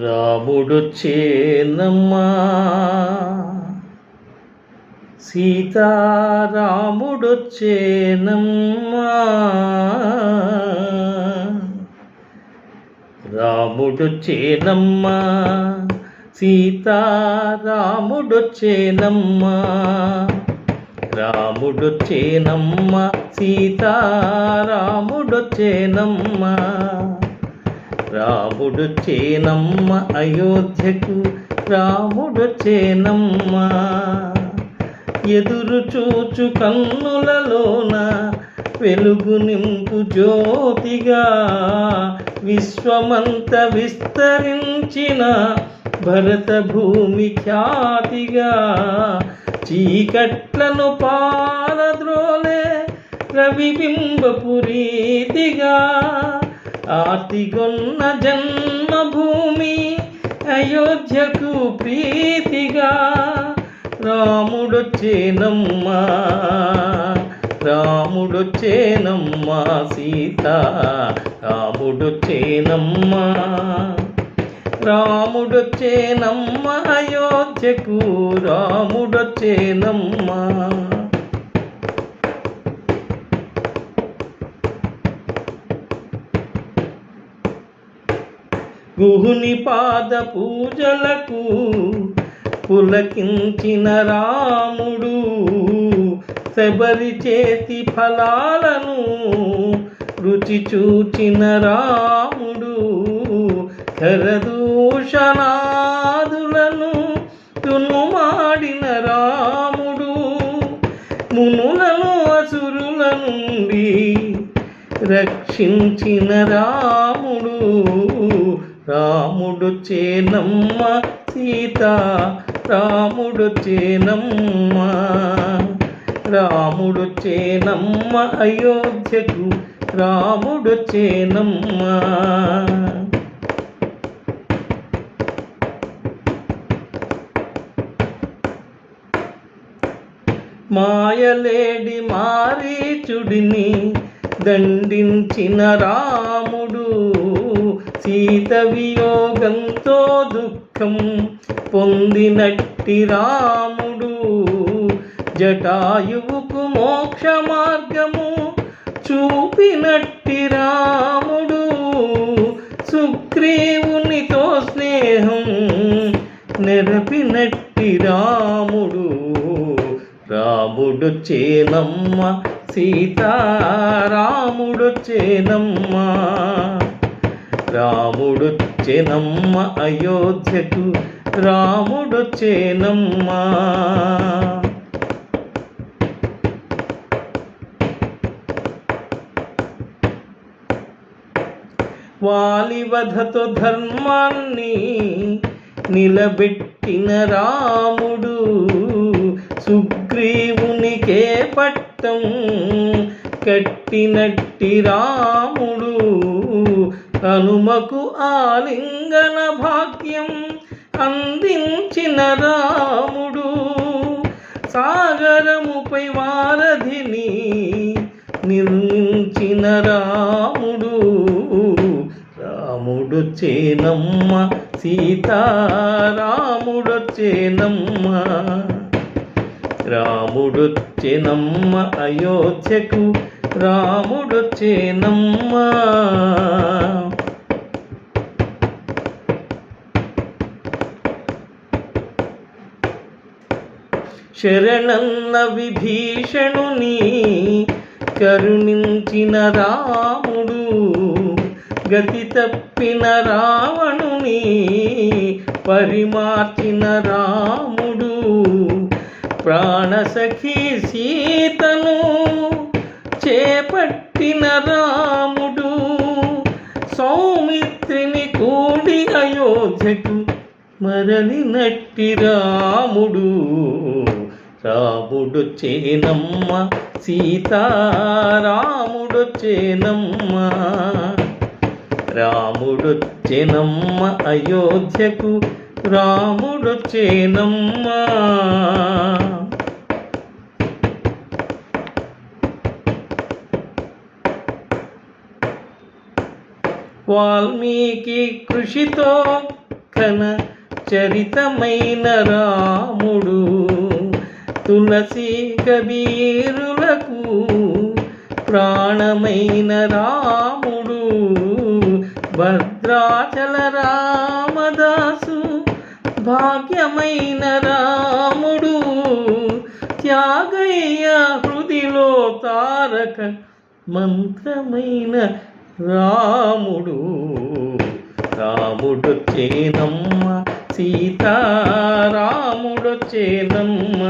రాముడు చేనమ్మా. సీతారాముడొచ్చేనమ్మ రాముడు చేనమ్మా. సీతారా రాముడొచ్చేనమ్మా రాముడు చేనమ్మ. సీతారాముడొచ్చేనమ్మా చేనమ్మా. రాముడు చేనమ్మ అయోధ్యకు రాముడొచ్చేనమ్మ ఎదురు చూచు కన్నులలోన వెలుగు నింపు జ్యోతిగా విశ్వమంత విస్తరించిన భరత భూమి ఖ్యాతిగా. చీకట్లను పారద్రోలే రవిబింబపురీతిగా. ఆర్తిగొన్న జన్మభూమి అయోధ్యకు ప్రీతిగా రాముడొచ్చేనమ్మా రాముడొచ్చేనమ్మా సీత రాముడొచ్చేనమ్మా రాముడొచ్చేనమ్మ అయోధ్యకు రాముడొచ్చేనమ్మా గుహుని పాద పూజలకు పులకించిన రాముడు శబరి చేతి ఫలాలను రుచి చూచిన రాముడు కరదూషణాదులను తునుమాడిన రాముడు మునులను అసురుల నుండి రక్షించిన రాముడు రాముడు చేనమ్మ సీత రాముడు చేనమ్మ. రాముడు చేనమ్మ అయోధ్యకు రాముడు చేనమ్మ. మాయలేడి మారీచుడిని దండించిన రాముడు. సీత వియోగంతో దుఃఖం పొందినట్టి రాముడు. జటాయువుకు మోక్ష మార్గము చూపినట్టి రాముడు. సుగ్రీవునితో స్నేహం నెరపినట్టి రాముడు. రాముడు చేనమ్మ రాముడు చేనమ్మ అయోధ్యకు రాముడు చేనమ్మ. వాలివధతో ధర్మాన్ని నిలబెట్టిన రాముడు సుగ్రీవునికే పట్టం కట్టినట్టి రాముడు. హనుమకు ఆలింగన భాగ్యం అందించిన రాముడు. సాగరముపై వారధిని నిర్మించిన రాముడు. రాముడు చేనమ్మ సీతారాముడు చేనమ్మ రాముడు చేనమ్మ అయోధ్యకు రాముడు చేనమ్మ శరణన్న విభీషణుని కరుణించిన రాముడు గతి తప్పిన రావణుని పరిమార్చిన రాముడు ప్రాణసఖి సీతను చేపట్టిన రాముడు సౌమిత్రిని కూడి అయోధ్యకు మరలినట్టి రాముడు. రాముడు చేనమ్మ. రాముడొచ్చేనమ్మ చేనమ్మ రాముడు అయోధ్యకు రాముడు చేనమ్మ. వాల్మీకి కృషితో కన చరితమైన రాముడు. తులసి కబీరులకు ప్రాణమైన రాముడు భద్రాచల రామదాసు భాగ్యమైన రాముడు త్యాగయ్య హృదిలో తారక మంత్రమైన రాముడు. రాముడు చేనమ్మ సీతారాముడొచ్చేనమ్మ.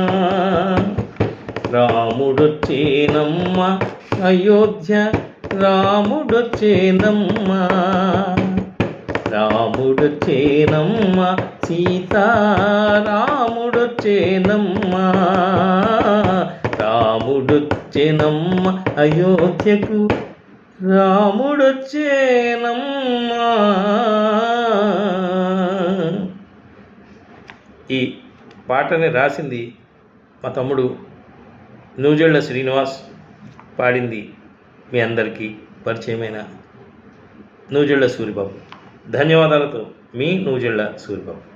రాముడొచ్చేనమ్మా. అయోధ్య రాముడొచ్చేనమ్మ. రాముడొచ్చేనమ్మా. సీతారాముడొచ్చేనమ్మా. రాముడొచ్చేనమ్మ. అయోధ్యకు రాముడొచ్చేనమ్మా. ఈ పాటని రాసింది మా తమ్ముడు నూజెళ్ళ శ్రీనివాస్ పాడింది మీ అందరికీ పరిచయమైన నూజెళ్ళ సూరిబాబు. ధన్యవాదాలతో మీ నూజెళ్ళ సూరిబాబు.